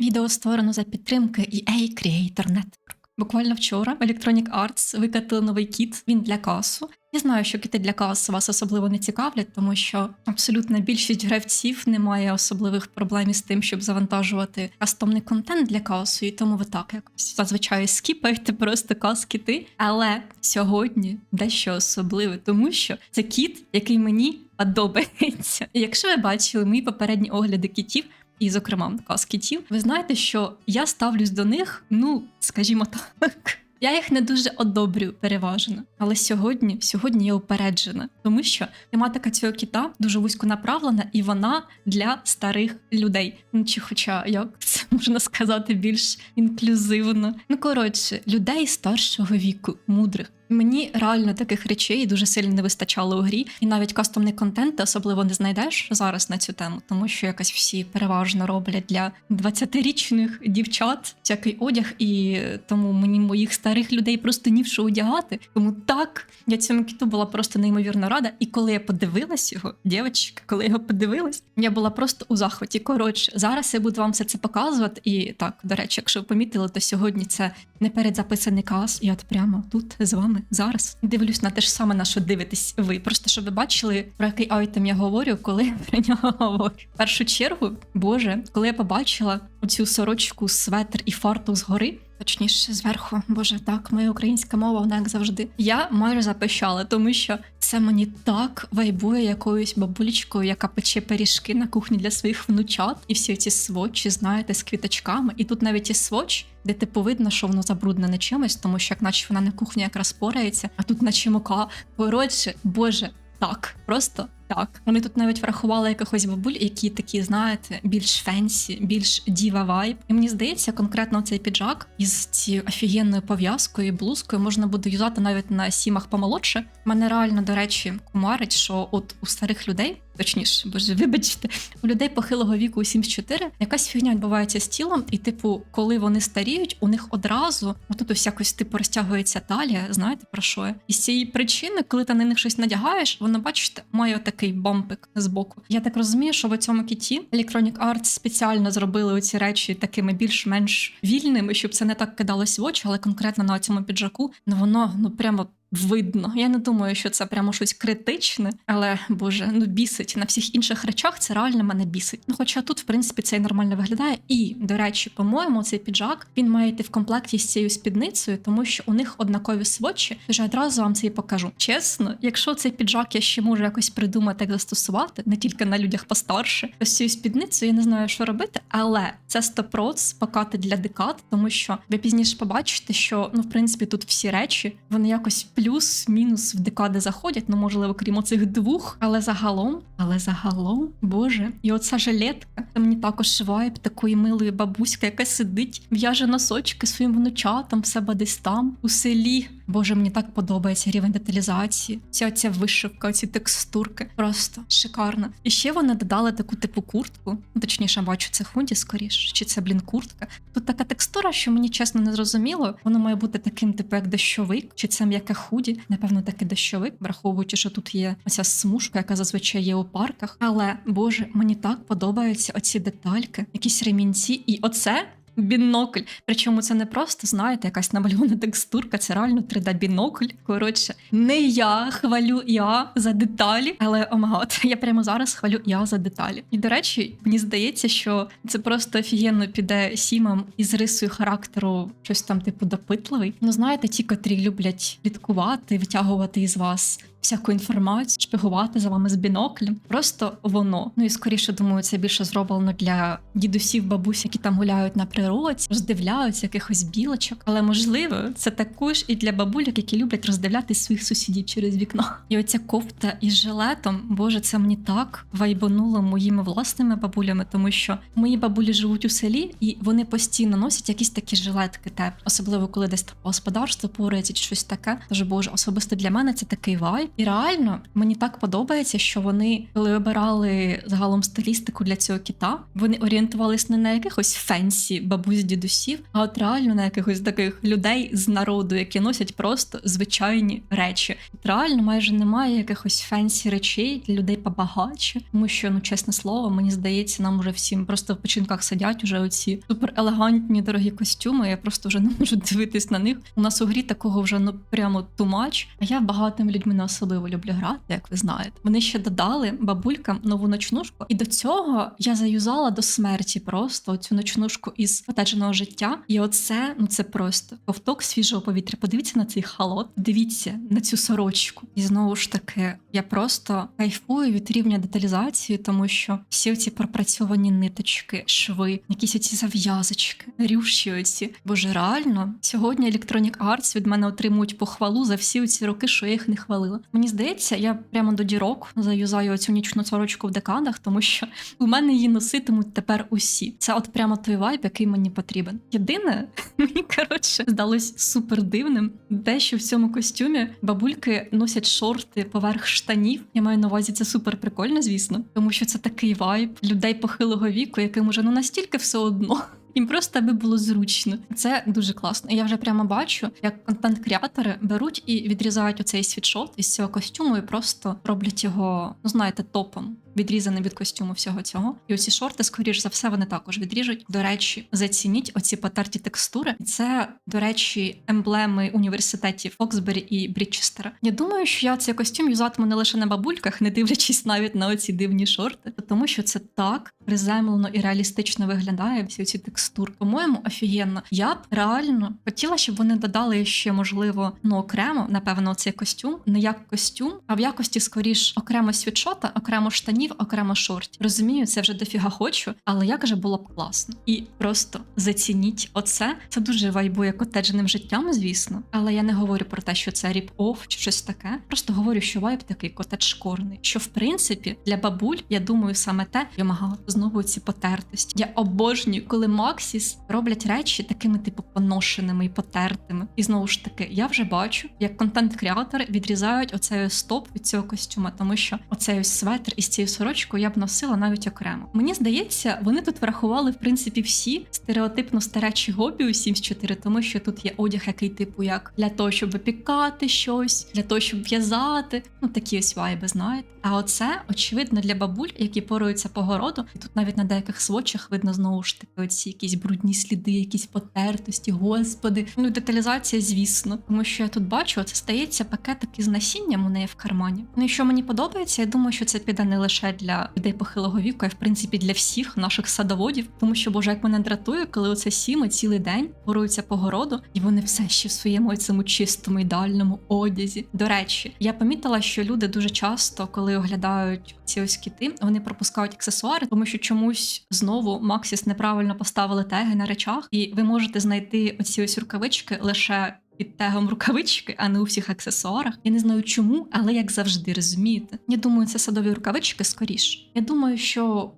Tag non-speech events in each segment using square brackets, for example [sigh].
Відео створено за підтримки EA Creator Network. Буквально вчора Electronic Arts викатили новий кіт. Він для касу. Я знаю, що кіти для касу вас особливо не цікавлять, тому що абсолютна більшість гравців не має особливих проблем із тим, щоб завантажувати кастомний контент для касу, і тому ви так якось зазвичай скіпаєте просто кас кіти. Але сьогодні дещо особливе, тому що це кіт, який мені подобається. І якщо ви бачили мої попередні огляди кітів. І, зокрема, каз кітів, ви знаєте, що я ставлюсь до них, ну скажімо так. [laughs] Я їх не дуже одобрюю переважно. Але сьогодні, сьогодні я упереджена, тому що тематика цього кіта дуже вузько направлена, і вона для старих людей. Ну чи, хоча як це [laughs] можна сказати більш інклюзивно. Ну коротше, людей старшого віку, мудрих. Мені реально таких речей дуже сильно не вистачало у грі, і навіть кастомний контент ти особливо не знайдеш зараз на цю тему, тому що якось всі переважно роблять для 20-річних дівчат всякий одяг, і тому мені моїх старих людей просто ні в що одягати. Тому так я цьому кіту була просто неймовірно рада. І коли я подивилась його, дівчатки, коли я його подивилась, я була просто у захваті. Коротше, зараз я буду вам все це показувати. І так, до речі, якщо ви помітили, то сьогодні це не передзаписаний каз. Я от прямо тут з вами зараз дивлюсь на те ж саме, на що дивитесь ви. Просто щоб ви бачили, про який айтем я говорю, коли я про нього говорю. В першу чергу, боже, коли я побачила оцю сорочку, светр і фартух згори. Точніше, зверху, боже, так, моя українська мова, вона як завжди. Я майже запищала, тому що це мені так вайбує якоюсь бабулечкою, яка пече пиріжки на кухні для своїх внучат, і всі ці свочі, знаєте, з квіточками. І тут навіть і своч, де типу видно, що воно забруднене чимось, тому що як наче вона на кухні якраз порається, а тут наче мука. Коротше, боже, так, просто так. Вони тут навіть врахували якихось бабуль, які такі, знаєте, більш фенсі, більш діва вайб. І мені здається, конкретно цей піджак із цією офігенною пов'язкою і блузкою можна буде юзати навіть на сімах помолодше. Мене реально, до речі, кумарить, що от у старих людей. Точніше, боже, вибачте, у людей похилого віку у 74 якась фігня відбувається з тілом, і, типу, коли вони старіють, у них одразу отут ось якось типу розтягується талія. Знаєте про що я? І з цієї причини, коли ти на них щось надягаєш, воно бачите, має такий бампик з боку. Я так розумію, що в цьому кіті Electronic Arts спеціально зробили оці речі такими більш-менш вільними, щоб це не так кидалось в очі, але конкретно на цьому піджаку, ну воно ну прямо. Видно, я не думаю, що це прямо щось критичне, але боже, ну бісить на всіх інших речах. Це реально мене бісить. Ну, хоча тут, в принципі, це й нормально виглядає. І до речі, по-моєму, цей піджак він має йти в комплекті з цією спідницею, тому що у них однакові свочі. Я одразу вам це і покажу. Чесно, якщо цей піджак я ще можу якось придумати, як застосувати, не тільки на людях постарше, то з цією спідницею я не знаю, що робити, але це 100% покати для декад, тому що ви пізніше побачите, що ну, в принципі, тут всі речі вони якось плюс-мінус в декади заходять, ну можливо, крім оцих двох, але загалом, але загалом, боже, і оця жилетка, це мені також вайб такої милої бабуськи, яка сидить, в'яже носочки своїм внучатам в себе десь там, у селі. Боже, мені так подобається рівень деталізації. Ця оця вишивка, ці текстурки. Просто шикарно. І ще вони додали таку типу куртку. Ну, точніше, бачу, це худі скоріш, чи це, блін, куртка. Тут така текстура, що мені чесно не зрозуміло. Воно має бути таким, типу, як дощовик, чи це м'яке худі. Напевно, таки дощовик, враховуючи, що тут є оця смужка, яка зазвичай є у парках. Але боже, мені так подобаються оці детальки, якісь ремінці, і оце. Бінокль. Причому це не просто, знаєте, якась намальована текстурка, це реально 3D-бінокль. Коротше, не я хвалю я за деталі, але омагот, я прямо зараз хвалю я за деталі. І до речі, мені здається, що це просто офігенно піде сімам із рисою характеру, щось там, типу, допитливий. Ну, знаєте, ті, котрі люблять слідкувати, витягувати із вас. Всяку інформацію, шпигувати за вами з біноклем. Просто воно. Ну і скоріше думаю, це більше зроблено для дідусів, бабусь, які там гуляють на природі, роздивляються якихось білочок. Але можливо, це також і для бабуляк, які люблять роздивляти своїх сусідів через вікно. І оця кофта із жилетом, боже, це мені так вайбануло моїми власними бабулями, тому що мої бабулі живуть у селі, і вони постійно носять якісь такі жилетки теплі, особливо коли десь там по господарству порається чи щось таке. Тож боже, особисто для мене це такий вайб. І реально мені так подобається, що вони, коли обирали загалом стилістику для цього кіта, вони орієнтувались не на якихось фенсі бабусь дідусів, а от реально на якихось таких людей з народу, які носять просто звичайні речі. От реально майже немає якихось фенсі речей для людей побагатше, тому що, ну чесне слово, мені здається, нам уже всім просто в печінках сидять уже оці супер елегантні дорогі костюми. Я просто вже не можу дивитись на них. У нас у грі такого вже ну прямо тумач. А я багатими людьми не особливо люблю грати, як ви знаєте. Вони ще додали бабулькам нову ночнушку, і до цього я заюзала до смерті просто цю ночнушку із потеченого життя. І оце ну це просто ковток свіжого повітря. Подивіться на цей халот, дивіться на цю сорочку. І знову ж таки, я просто кайфую від рівня деталізації, тому що всі ці пропрацьовані ниточки, шви, якісь оці зав'язочки, рюші оці. Боже, реально сьогодні Electronic Arts від мене отримують похвалу за всі ці роки, що я їх не хвалила. Мені здається, я прямо до дірок заюзаю оцю нічну сорочку в декадах, тому що у мене її носитимуть тепер усі. Це от прямо той вайб, який мені потрібен. Єдине, [laughs] мені коротше здалось супер дивним, те, що в цьому костюмі бабульки носять шорти поверх штанів. Я маю на увазі це супер прикольно, звісно, тому що це такий вайб людей похилого віку, яким уже ну настільки все одно. Їм просто аби було зручно. Це дуже класно. Я вже прямо бачу, як контент-креатори беруть і відрізають оцей світшот із цього костюму і просто роблять його, ну знаєте, топом. Відрізаний від костюму всього цього. І оці шорти, скоріш за все, вони також відріжуть. До речі, зацініть оці потерті текстури. І Це, до речі, емблеми університетів Фоксбері і Брідчестера. Я думаю, що я цей костюм юзатиму не лише на бабульках, не дивлячись навіть на оці дивні шорти, тому що це так приземлено і реалістично виглядає всі ці текстури. По-моєму, офігенно. Я б реально хотіла, щоб вони додали ще, можливо, ну окремо, напевно, цей костюм, не як костюм, а в якості скоріш окремо світшота, окремо штанів, окремо шортів. Розумію, це вже дофіга хочу, але як же було б класно. І просто зацініть оце. Це дуже вайбує котедженим життям, звісно. Але я не говорю про те, що це ріп-офф чи щось таке. Просто говорю, що вайб такий котедж шкорний. Що в принципі для бабуль, я думаю, саме те Йомага, знову ці потертості. Я обожнюю, коли Максіс роблять речі такими, типу, поношеними і потертими. І знову ж таки, я вже бачу, як контент-креатори відрізають оцей стоп від цього костюма, тому що оцей ось светр із цією сорочкою я б носила навіть окремо. Мені здається, вони тут врахували в принципі всі стереотипно старечі гобі у Sims 4, тому що тут є одяг, який типу як для того, щоб випікати щось, для того, щоб в'язати. Ну такі ось вайби, знаєте. А оце очевидно для бабуль, які поруються по городу. І тут навіть на деяких сводчах видно знову ж таки оці якісь брудні сліди, якісь потертості, господи. Ну деталізація, звісно, тому що я тут бачу, це стається пакетик із насінням у неї в кармані. Ну і що мені подобається, я думаю, що це піде не лише для людей похилого віку, а в принципі для всіх наших садоводів, тому що боже, як мене дратує, коли оце сіми цілий день поруються по городу, і вони все ще в своєму цьому чистому ідеальному одязі. До речі, я помітила, що люди дуже часто, коли оглядають ці ось кіти, вони пропускають аксесуари, тому що чомусь знову Максіс неправильно поставили теги на речах, і ви можете знайти оці ось рукавички лише. Під тегом рукавички, а не у всіх аксесуарах. Я не знаю чому, але як завжди розумієте. Я думаю, це садові рукавички скоріш. Я думаю, що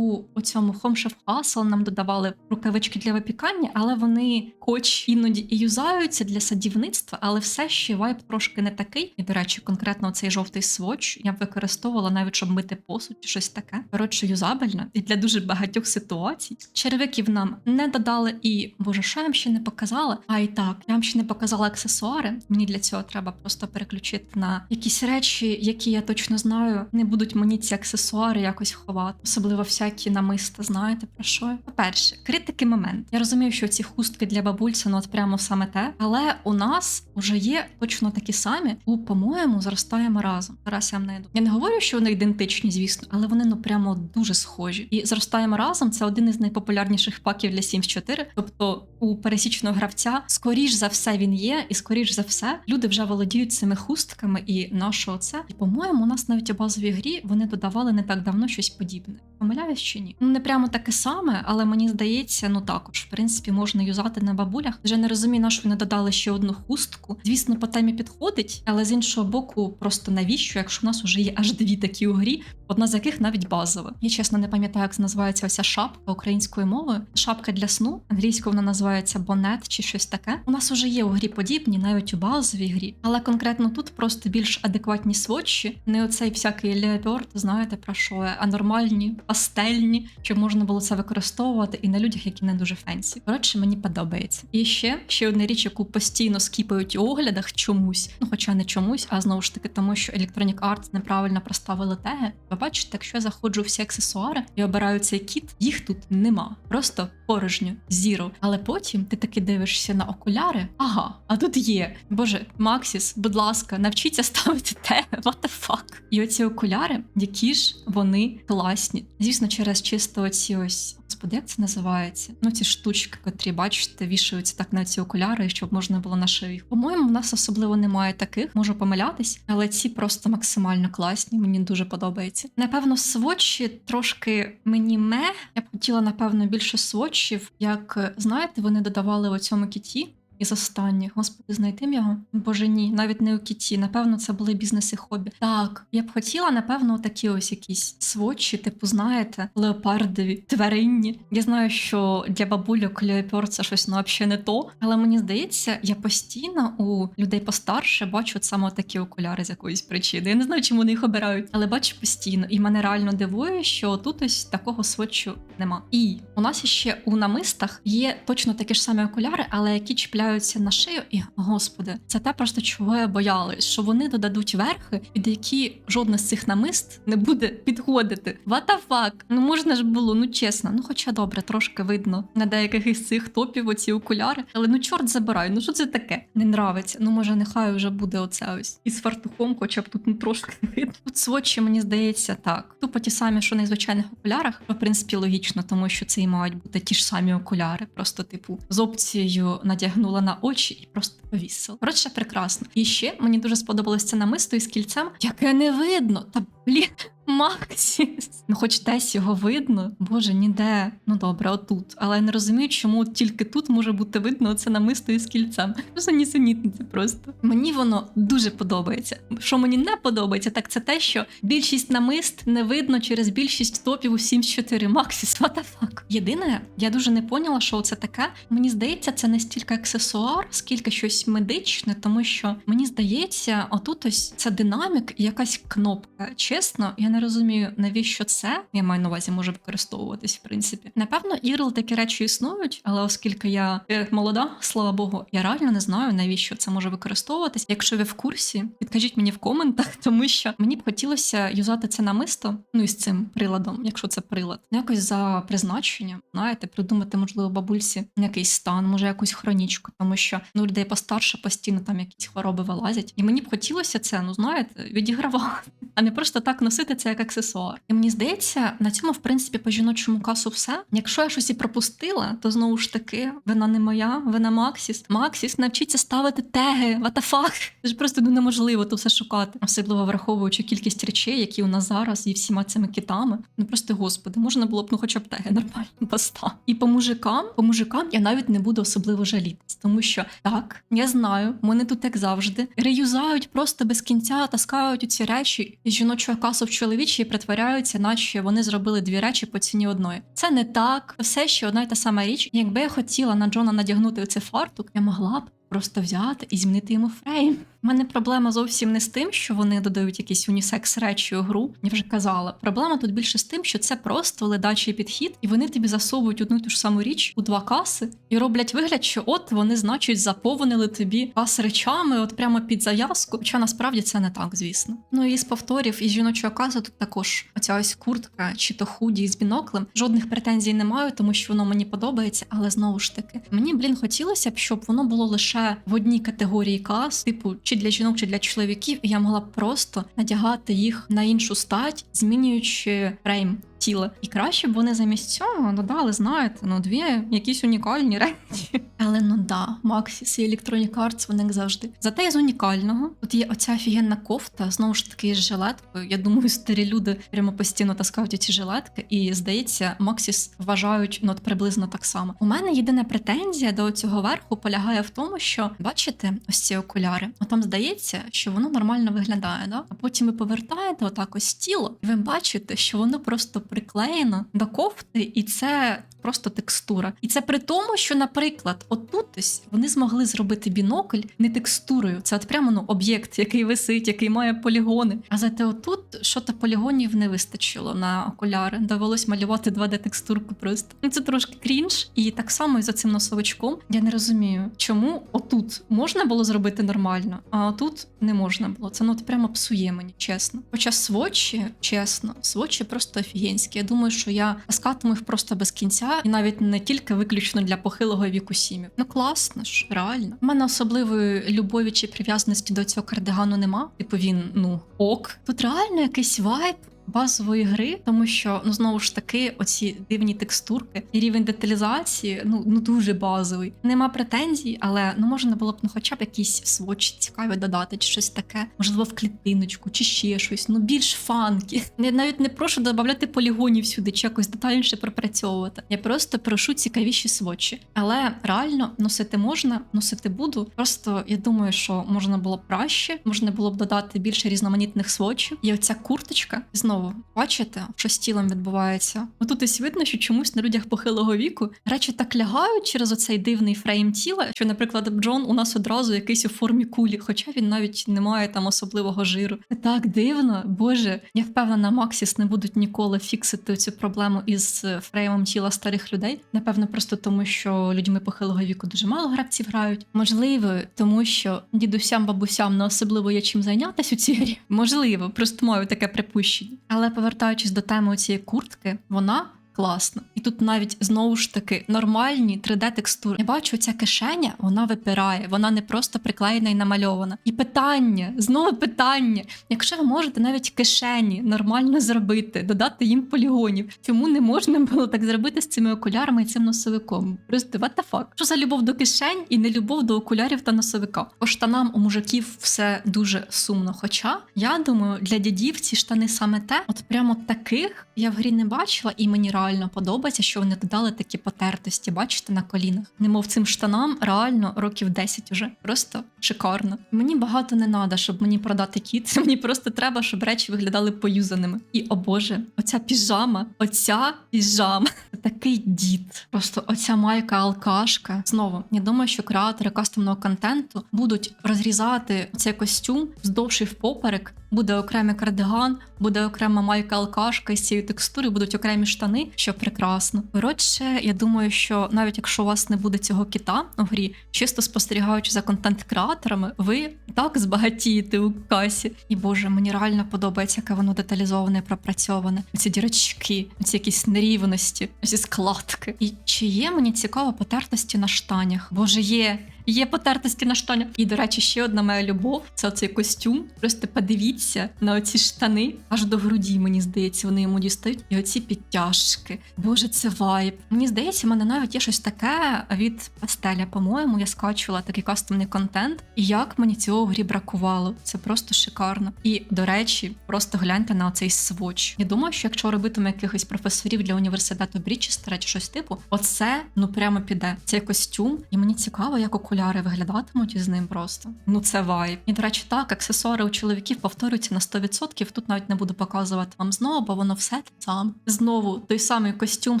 у цьому Home Chef Hustle нам додавали рукавички для випікання, але вони, хоч іноді і юзаються для садівництва, але все ще вайб трошки не такий. І, до речі, конкретно цей жовтий сводч я б використовувала навіть щоб мити посуд чи щось таке. Коротше, юзабельно і для дуже багатьох ситуацій. Черевиків нам не додали, і боже, що я вам ще не показала? А і так, я вам ще не показала аксесуари. Мені для цього треба просто переключити на якісь речі, які я точно знаю, не будуть мені ці аксесуари якось ховати, особливо всякі намиста. Знаєте про що? я? По-перше, критики момент. Я розумію, що ці хустки для бабуль це ну от прямо саме те, але у нас вже є точно такі самі. У по-моєму зростаємо разом. Зараз я вам. Я не говорю, що вони ідентичні, звісно, але вони ну прямо дуже схожі. І зростаємо разом. Це один із найпопулярніших паків для Sims 4. Тобто у пересічного гравця, скоріш за все, він є, і скоріш за все, люди вже володіють цими хустками і нашого це. І по-моєму, у нас навіть у базовій грі вони додавали не так давно щось подібне. Помиляюсь чи ні? Ну не прямо таке саме, але мені здається, ну також в принципі можна юзати на бабулях. Вже не розумію, на що вони додали ще одну хустку. Звісно, по темі підходить, але з іншого боку, просто навіщо, якщо в нас вже є аж дві такі у грі, одна з яких навіть базова. Я чесно не пам'ятаю, як називається оця шапка українською мовою. Шапка для сну. Англійською вона називається бонет чи щось таке. У нас уже є у грі подібне. Потрібні навіть у базовій грі. Але конкретно тут просто більш адекватні сводчі, не оцей всякий леопард, знаєте про що а нормальні, пастельні, щоб можна було це використовувати і на людях, які не дуже фенсі. Коротше, мені подобається. І ще ще одна річ, яку постійно скіпають у оглядах чомусь, ну хоча не чомусь, а знову ж таки, тому що Electronic Arts неправильно проставили теги. Ви бачите, якщо я заходжу всі аксесуари і обираю цей кіт, їх тут нема. Просто порожньо, зіро. Але потім ти таки дивишся на окуляри. Ага, а тут є. Боже, Максіс, будь ласка, навчіться ставити те. What the fuck? І оці окуляри, які ж вони класні. Звісно, через чисто оці ось. Господи, як це називається? Ну, ці штучки, котрі, бачите, вішаються так на ці окуляри, щоб можна було на шию. По-моєму, в нас особливо немає таких, можу помилятись, але ці просто максимально класні. Мені дуже подобається. Напевно, свочі трошки мені ме. Я б хотіла, напевно, більше свочів. Як знаєте, вони додавали у цьому кіті. Із останніх, господи, знайти його? Боже ні, навіть не у кіті. Напевно, це були бізнеси хобі. Так, я б хотіла, напевно, такі ось якісь сводчі, типу, знаєте, леопардові, тваринні. Я знаю, що для бабульок леопард це щось ну, взагалі не то. Але мені здається, я постійно у людей постарше бачу саме такі окуляри з якоїсь причини. Я не знаю, чому вони їх обирають, але бачу постійно. І мене реально дивує, що тут ось такого сводчу нема. І у нас ще у намистах є точно такі ж самі окуляри, але які чіпляються на шию, і господи, це те просто чого я боялась, що вони додадуть верхи, під які жодне з цих намист не буде підходити. What the fuck? Ну можна ж було, ну чесно. Ну хоча добре, трошки видно на деяких із цих топів оці окуляри. Але ну чорт забирай, ну що це таке? Не нравиться. Ну може, нехай вже буде оце ось із фартухом, хоча б тут ну трошки [laughs] видно. Тут сводчі, мені здається, так. Тупо ті самі, що на звичайних окулярах, в принципі логічно, тому що це і мають бути ті ж самі окуляри. Просто, типу, з опцією надягнула на очі і просто повісила. Коротше, прекрасно. І ще мені дуже сподобалося намисто із кільцем, яке не видно. Та блін. Максіс. Ну, хоч десь його видно. Боже, ніде. Ну добре, отут. Але я не розумію, чому тільки тут може бути видно це намисто із кільцем. Просто нісенітниця просто. Мені воно дуже подобається. Що мені не подобається, так це те, що більшість намист не видно через більшість топів у Sims 4 Максіс. What the fuck? Єдине, я дуже не поняла, що це таке. Мені здається, це не стільки аксесуар, скільки щось медичне, тому що мені здається, отут ось це динамік і якась кнопка. Чесно, я не розумію, навіщо це. Я маю на увазі може використовуватись, в принципі. Напевно, ірл такі речі існують, але оскільки я е, молода, слава Богу, я реально не знаю, навіщо це може використовуватись. Якщо ви в курсі, підкажіть мені в коментах, [laughs] тому що мені б хотілося юзати це намисто, ну і з цим приладом, якщо це прилад, ну, якось за призначенням, знаєте, придумати, можливо, бабульці якийсь стан, може якусь хронічку, тому що ну людей постарше постійно там якісь хвороби вилазять. І мені б хотілося це, ну знаєте, відігравати, а не просто так носити це як аксесуар. І мені здається, на цьому, в принципі, по жіночому касу все. Якщо я щось і пропустила, то знову ж таки, вина не моя, вина Максіс. Максіс, навчіться ставити теги, fuck? Це ж просто ну, неможливо то все шукати, особливо враховуючи кількість речей, які у нас зараз і всіма цими китами. Ну просто господи, можна було б ну хоча б теги нормально поставити. І по мужикам, по мужикам я навіть не буду особливо жалітись, тому що так, я знаю, вони тут як завжди реюзають просто без кінця, таскають у ці речі із жіночого касу в чоловічі притворяються, наче вони зробили дві речі по ціні одної. Це не так, все ще одна й та сама річ. Якби я хотіла на Джона надягнути цей фартук, я могла б. Просто взяти і змінити йому фрейм. У мене проблема зовсім не з тим, що вони додають якісь унісекс речі у гру. Я вже казала. Проблема тут більше з тим, що це просто ледачий підхід, і вони тобі засовують одну ту ж саму річ у два каси і роблять вигляд, що от вони, значить, заповнили тобі кас речами, от прямо під зав'язку. Хоча насправді це не так, звісно. Ну і з повторів із жіночого казу тут також оця ось куртка чи то худі з біноклем. Жодних претензій не маю, тому що воно мені подобається, але знову ж таки, мені блін хотілося б, щоб воно було лише в одній категорії кас, типу чи для жінок, чи для чоловіків, і я могла просто надягати їх на іншу стать, змінюючи фрейм тіла. І краще б вони замість цього додали, знаєте, ну дві якісь унікальні речі. Але ну да, Maxis і Electronic Arts, вони як завжди. Зате з унікального. Тут є оця офігенна кофта, знову ж таки з жилеткою. Я думаю, старі люди прямо постійно таскають ці жилетки, і здається, Maxis вважають ну, от приблизно так само. У мене єдина претензія до цього верху полягає в тому, що бачите, ось ці окуляри. А там здається, що воно нормально виглядає, да? а потім ви повертаєте отак ось тіло, і ви бачите, що воно просто приклеєно до кофти, і це просто текстура. І це при тому, що, наприклад, отут вони змогли зробити бінокль не текстурою. Це от прямо ну, об'єкт, який висить, який має полігони. А зате отут що-то полігонів не вистачило на окуляри. Довелось малювати 2D-текстурку просто. Ну це трошки крінж. І так само і за цим носовичком. Я не розумію, чому отут можна було зробити нормально, а отут не можна було. Це ну от прямо псує мені, чесно. Хоча свочі, чесно, свочі просто офігенські. Я думаю, що я скатиму їх просто без кінця, і навіть не тільки виключно для похилого віку сім'їв. Ну класно ж, реально. У мене особливої любові чи прив'язаності до цього кардигану нема. Типу він ну ок. Тут реально якийсь вайб. Базової гри, тому що ну знову ж таки, оці дивні текстурки і рівень деталізації ну ну дуже базовий. Нема претензій, але ну можна було б ну хоча б якісь свочі цікаві додати, чи щось таке, можливо, в клітиночку, чи ще щось. Ну більш фанкі. Я навіть не прошу додавати полігонів сюди, чи якось детальніше пропрацьовувати. Я просто прошу цікавіші свочі. Але реально носити можна, носити буду. Просто я думаю, що можна було б краще, можна було б додати більше різноманітних свочів. І оця курточка знову бачите, що з тілом відбувається. Отут ось видно, що чомусь на людях похилого віку речі так лягають через оцей дивний фрейм тіла, що, наприклад, Джон у нас одразу якийсь у формі кулі, хоча він навіть не має там особливого жиру. Це так дивно, боже. Я впевнена, Максіс не будуть ніколи фіксити цю проблему із е, фреймом тіла старих людей. Напевно, просто тому, що людьми похилого віку дуже мало гравців грають. Можливо, тому що дідусям, бабусям не особливо є чим зайнятися у цій грі. Можливо, просто маю таке припущення. Але повертаючись до теми цієї куртки, вона класна. І тут навіть знову ж таки нормальні 3D-текстури. Я бачу, ця кишеня вона випирає, вона не просто приклеєна і намальована. І питання, знову питання: якщо ви можете навіть кишені нормально зробити, додати їм полігонів, чому не можна було так зробити з цими окулярами і цим носовиком? Просто what the fuck? Що за любов до кишень і не любов до окулярів та носовика? По штанам у мужиків все дуже сумно. Хоча я думаю, для дідів ці штани саме те, от прямо таких я в грі не бачила, і мені реально подобається, що вони додали такі потертості, бачите, на колінах. Немов цим штанам реально років 10 уже. Просто шикарно. Мені багато не треба, щоб мені продати кіт. [laughs] Мені просто треба, щоб речі виглядали поюзаними. І о Боже, оця піжама, оця піжама. [laughs] Такий дід. Просто оця майка алкашка. Знову я думаю, що креатори кастомного контенту будуть розрізати цей костюм вздовж і впоперек. Буде окремий кардиган, буде окрема майка алкашка із цієї текстури, будуть окремі штани, що прекрасно. Коротше, я думаю, що навіть якщо у вас не буде цього кіта у грі, чисто спостерігаючи за контент-креаторами, ви так збагатієте у касі. І боже, мені реально подобається, яке воно деталізоване і пропрацьоване. Ці дірочки, ці якісь нерівності, ці складки. І чи є мені цікаво потертості на штанях? Боже, є. Є потертості на штанях. І, до речі, ще одна моя любов це оцей костюм. Просто подивіться на оці штани, аж до груді, мені здається, вони йому дістають. І оці підтяжки. Боже, це вайб. Мені здається, в мене навіть є щось таке від пастеля. По-моєму, я скачувала такий кастомний контент. І як мені цього грі бракувало. Це просто шикарно. І, до речі, просто гляньте на оцей своч. Я думаю, що якщо робитиме якихось професорів для університету Брічестера чи щось типу, оце ну прямо піде. Цей костюм, і мені цікаво, як окуляри виглядатимуть із ним просто. Ну це вайб. І до речі, так, аксесуари у чоловіків повторюються на 100%. Тут навіть не буду показувати вам знову, бо воно все те саме. Знову той самий костюм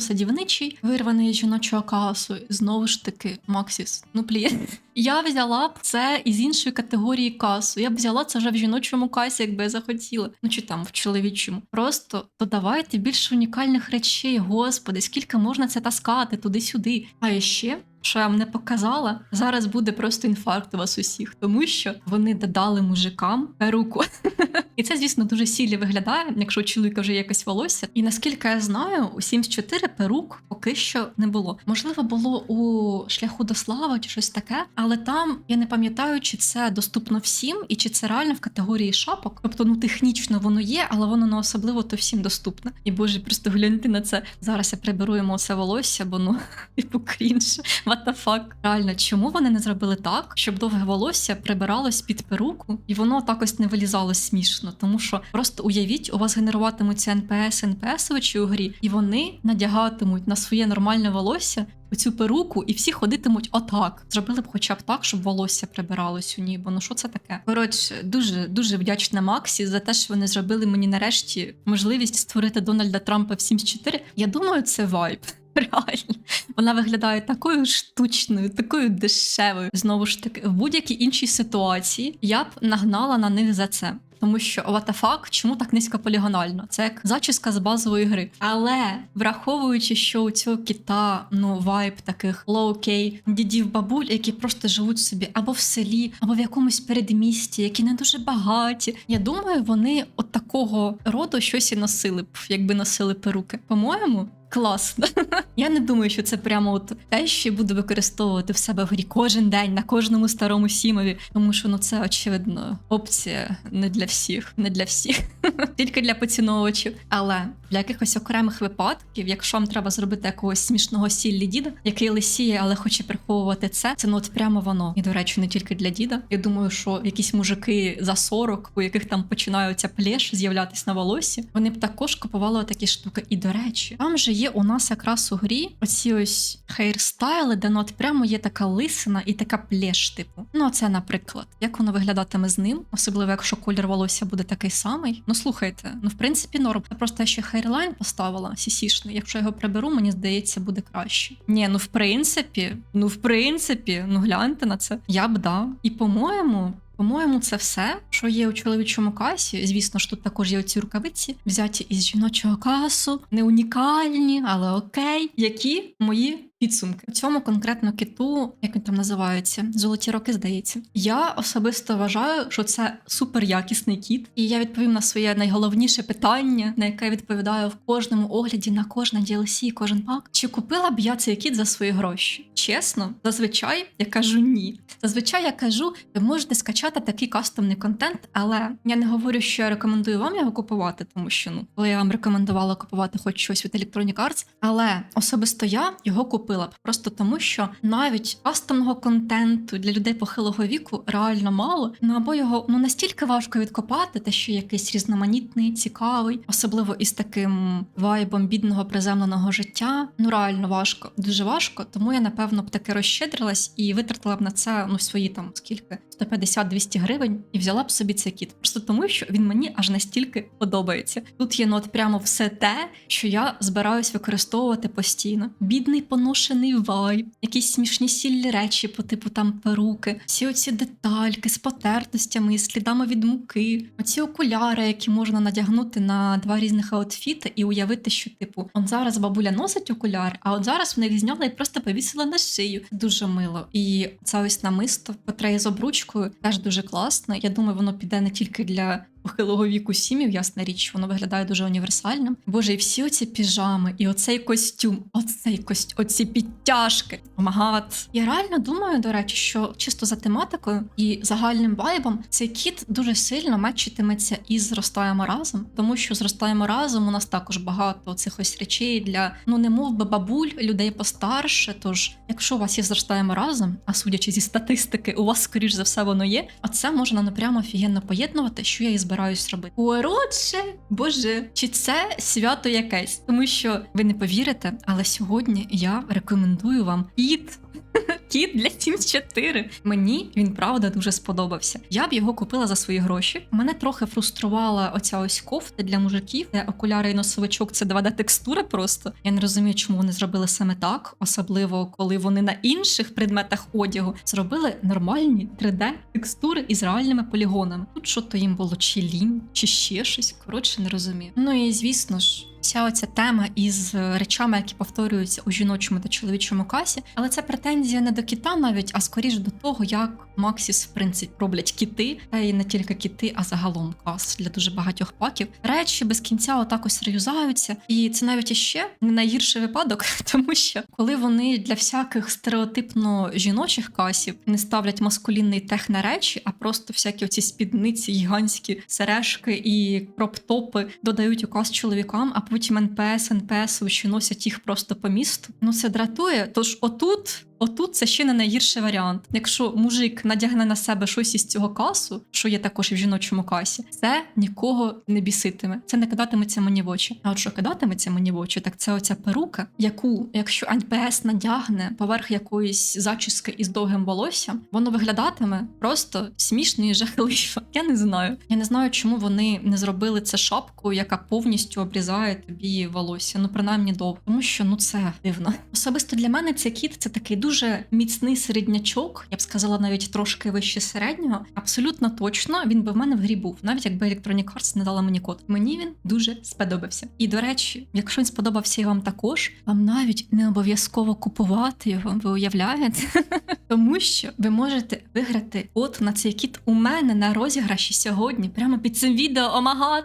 садівничий, вирваний з жіночого касу. Знову ж таки, Максіс. Ну плі. [laughs] Я взяла б це із іншої категорії касу. Я б взяла це вже в жіночому касі, якби я захотіла. Ну чи там в чоловічому. Просто додавайте більше унікальних речей, господи, скільки можна це таскати туди-сюди. А ще. Що я вам не показала, зараз буде просто інфаркт у вас усіх, тому що вони додали мужикам перуку. [laughs] І це, звісно, дуже сілі виглядає, якщо у чоловіка вже є якесь волосся. І наскільки я знаю, у Sims 4 перук поки що не було. Можливо, було у шляху до слави чи щось таке, але там я не пам'ятаю, чи це доступно всім і чи це реально в категорії шапок. Тобто, ну технічно воно є, але воно не особливо то всім доступне. І боже, просто гляньте на це. Зараз я приберу йому це волосся, бо ну [laughs] типу крінж. What the fuck? Реально, чому вони не зробили так, щоб довге волосся прибиралось під перуку, і воно так ось не вилізало смішно? Тому що просто уявіть, у вас генеруватимуться НПС, НПСовичі у грі, і вони надягатимуть на своє нормальне волосся оцю перуку, і всі ходитимуть отак. Зробили б хоча б так, щоб волосся прибиралось у ній, бо ну що це таке? Коротше, дуже дуже вдячна Максі за те, що вони зробили мені нарешті можливість створити Дональда Трампа в Sims 4. Я думаю, це вайб. [laughs] Реально. Вона виглядає такою штучною, такою дешевою. Знову ж таки, в будь-якій іншій ситуації я б нагнала на них за це. Тому що what the fuck, чому так низько полігонально? Це як зачіска з базової гри. Але враховуючи, що у цього кіта ну вайб таких лоу-кей дідів бабуль, які просто живуть собі або в селі, або в якомусь передмісті, які не дуже багаті. Я думаю, вони от такого роду щось і носили б, якби носили перуки. По-моєму. Класно. [laughs] Я не думаю, що це прямо от те, що буду використовувати в себе в грі кожен день на кожному старому сімові, тому що ну це очевидно опція не для всіх, не для всіх, [laughs] тільки для поціновувачів. Але для якихось окремих випадків, якщо вам треба зробити якогось смішного сіллі діда, який лисіє, але хоче приховувати це, це ну от прямо воно. І до речі, не тільки для діда. Я думаю, що якісь мужики за 40, у яких там починаються плеш з'являтись на волосі, вони б також купували такі штуки. І до речі, там же є у нас якраз у грі оці ось хейрстайли, де ну от прямо є така лисина і така плеш, типу. Ну, це, наприклад, як воно виглядатиме з ним, особливо якщо колір волосся буде такий самий. Ну слухайте, ну в принципі, норм. Я просто ще хейрлайн поставила сісішний. Якщо я його приберу, мені здається, буде краще. Ні, ну в принципі, ну в принципі, ну гляньте на це. Я б да. І по-моєму. По-моєму, це все, що є у чоловічому касі. Звісно ж, тут також є оці рукавиці, взяті із жіночого касу, не унікальні, але окей, які мої підсумки. У цьому конкретно киту, як він там називається, золоті роки, здається. Я особисто вважаю, що це супер якісний кіт, і я відповім на своє найголовніше питання, на яке я відповідаю в кожному огляді на кожне DLC, кожен пак. Чи купила б я цей кіт за свої гроші? Чесно, зазвичай я кажу ні. Зазвичай я кажу, ви можете скачати такий кастомний контент, але я не говорю, що я рекомендую вам його купувати, тому що ну, коли я вам рекомендувала купувати хоч щось від Electronic Arts, але особисто я його купила б просто тому, що навіть кастомного контенту для людей похилого віку реально мало. Ну або його ну настільки важко відкопати, те, що якийсь різноманітний, цікавий, особливо із таким вайбом бідного приземленого життя. Ну реально важко, дуже важко. Тому я напевно б таки розщедрилась і витратила б на це ну свої там скільки 150-200 гривень і взяла б собі цей кіт. Просто тому, що він мені аж настільки подобається. Тут є ну прямо все те, що я збираюсь використовувати постійно. Бідний поношений вайб, якісь смішні сіллі речі по типу там перуки, всі оці детальки з потертостями і слідами від муки, оці окуляри, які можна надягнути на два різних аутфіти і уявити, що типу, он зараз бабуля носить окуляр, а от зараз вона їх і просто повісила на шию. Дуже мило. І це ось намисто потреє з обручкою теж дуже класно. Я думаю, воно піде не тільки для похилого віку сім'їв, ясна річ, воно виглядає дуже універсальним. Боже, і всі оці піжами, і оцей костюм, оцей кость, оці підтяжки. Омагат. Я реально думаю, до речі, що чисто за тематикою і загальним вайбом цей кіт дуже сильно мечитиметься із зростаємо разом, тому що зростаємо разом. У нас також багато цих ось речей для ну не мов би бабуль, людей постарше. Тож, якщо у вас є зростаємо разом, а судячи зі статистики, у вас скоріш за все воно є. А це можна ну прямо офігенно поєднувати, що я і збираюсь робити. Коротше, боже, чи це свято якесь? Тому що ви не повірите, але сьогодні я рекомендую вам кіт. [laughs] Кіт для Sims 4. Мені він правда дуже сподобався. Я б його купила за свої гроші. Мене трохи фруструвала оця ось кофта для мужиків, де окуляри і носовичок це 2D текстура просто. Я не розумію, чому вони зробили саме так, особливо коли вони на інших предметах одягу зробили нормальні 3D текстури із реальними полігонами. Тут що то їм було чи лінь, чи ще щось. Коротше, не розумію. Ну і звісно ж. Вся оця тема із речами, які повторюються у жіночому та чоловічому касі, але це претензія не до кіта навіть, а скоріш до того, як Максіс в принципі роблять кіти, та й не тільки кіти, а загалом кас для дуже багатьох паків. Речі без кінця отак ось реюзаються, і це навіть іще не найгірший випадок, [laughs] тому що коли вони для всяких стереотипно жіночих касів не ставлять маскулінний тех на речі, а просто всякі оці спідниці, гігантські сережки і кроп-топи додають у кас чоловікам, а потім НПС, НПС носять їх просто по місту. Ну це дратує. Тож отут Отут це ще не найгірший варіант. Якщо мужик надягне на себе щось із цього касу, що є також і в жіночому касі, це нікого не біситиме. Це не кидатиметься мені в очі. А от що кидатиметься мені в очі, так це оця перука, яку, якщо НПС надягне поверх якоїсь зачіски із довгим волоссям, воно виглядатиме просто смішно і жахливо. Я не знаю. Я не знаю, чому вони не зробили це шапкою, яка повністю обрізає тобі волосся. Ну принаймні довго. Тому що ну це дивно. Особисто для мене цей кіт це такий дуже міцний середнячок. Я б сказала, навіть трошки вище середнього. Абсолютно точно він би в мене в грі був, навіть якби Electronic Arts не дала мені код. Мені він дуже сподобався. І до речі, якщо він сподобався і вам також, вам навіть не обов'язково купувати його. Ви уявляєте? [laughs] Тому що ви можете виграти код на цей кіт у мене на розіграші сьогодні, прямо під цим відео. Омагад.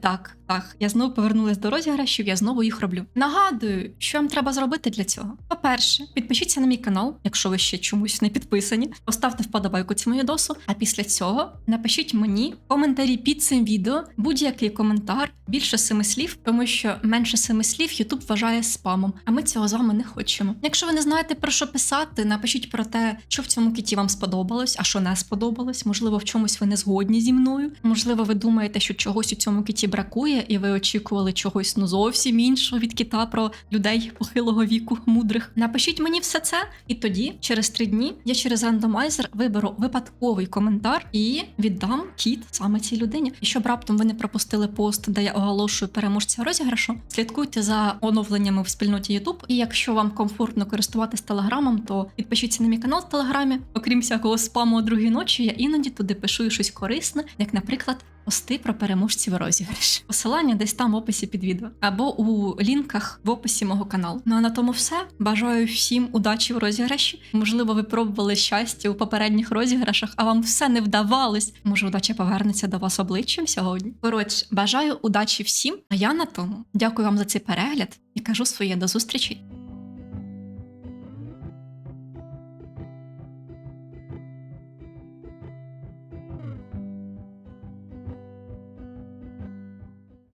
Так, так, я знову повернулася до розіграшів, я знову їх роблю. Нагадую, що вам треба зробити для цього. По-перше, підпишіться на мій канал, якщо ви ще чомусь не підписані. Поставте вподобайку цьому відосу. А після цього напишіть мені коментарі під цим відео будь-який коментар більше семи слів, тому що менше семи слів YouTube вважає спамом, а ми цього з вами не хочемо. Якщо ви не знаєте про що писати, напишіть про те, що в цьому кіті вам сподобалось, а що не сподобалось. Можливо, в чомусь ви не згодні зі мною. Можливо, ви думаєте, що чогось у цьому кіті бракує, і ви очікували чогось ну зовсім іншого від кіта про людей похилого віку, мудрих. Напишіть мені все це, і тоді, через три дні, я через рандомайзер виберу випадковий коментар і віддам кіт саме цій людині. І щоб раптом ви не пропустили пост, де я оголошую переможця розіграшу, слідкуйте за оновленнями в спільноті YouTube. І якщо вам комфортно користуватись телеграмом, то підпишіться на мій канал в телеграмі. Окрім всякого спаму о другій ночі, я іноді туди пишу щось корисне, як, наприклад. Пости про переможців розіграш. Посилання десь там в описі під відео або у лінках в описі мого каналу. Ну а на тому все. Бажаю всім удачі в розіграші. Можливо, ви пробували щастя у попередніх розіграшах, а вам все не вдавалось. Може, удача повернеться до вас обличчям сьогодні. Коротше, бажаю удачі всім. А я на тому дякую вам за цей перегляд і кажу своє до зустрічі.